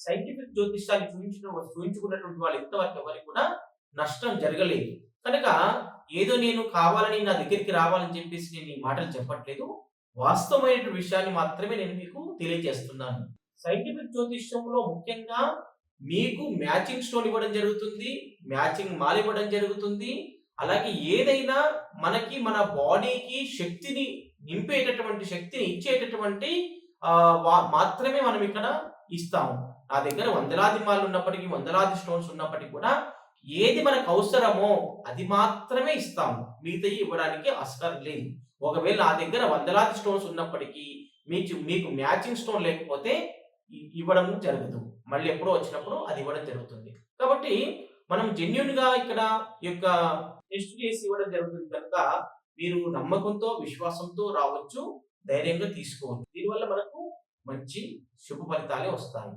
Scientific జ్యోతిష్యాన్ని చూపించిన చూపించుకున్నటువంటి వాళ్ళు ఇంతవరకు ఎవరికి కూడా నష్టం జరగలేదు. కనుక ఏదో నేను కావాలని నా దగ్గరికి రావాలని చెప్పేసి నేను ఈ మాటలు చెప్పట్లేదు. వాస్తవమైన విషయాన్ని మాత్రమే నేను మీకు తెలియజేస్తున్నాను. సైంటిఫిక్ జ్యోతిష్యంలో ముఖ్యంగా మీకు మ్యాచింగ్ స్టోన్ ఇవ్వడం జరుగుతుంది మ్యాచింగ్ మాల్ ఇవ్వడం జరుగుతుంది. అలాగే ఏదైనా మనకి మన బాడీకి శక్తిని నింపేటటువంటి శక్తిని ఇచ్చేటటువంటి వా- మాత్రమే మనం ఇక్కడ ఇస్తాము. నా దగ్గర వందలాది మాలు ఉన్నప్పటికీ వందలాది స్టోన్స్ ఉన్నప్పటికీ కూడా ఏది మనకు అవసరమో అది మాత్రమే ఇస్తాము. మిగతా ఇవ్వడానికి ఆస్కారం లేదు. ఒకవేళ నా దగ్గర వందలాది స్టోన్స్ ఉన్నప్పటికీ మీకు మీకు మ్యాచింగ్ స్టోన్ లేకపోతే ఇవ్వడం జరగదు. మళ్ళీ ఎప్పుడో వచ్చినప్పుడు అది ఇవ్వడం జరుగుతుంది. కాబట్టి మనం జెన్యున్గా ఇక్కడ ఈ యొక్క టెస్ట్ చేసి ఇవ్వడం జరుగుతుంది కనుక మీరు నమ్మకంతో విశ్వాసంతో రావచ్చు ధైర్యంగా తీసుకోవచ్చు. దీనివల్ల మనకు మంచి శుభ ఫలితాలే వస్తాయి.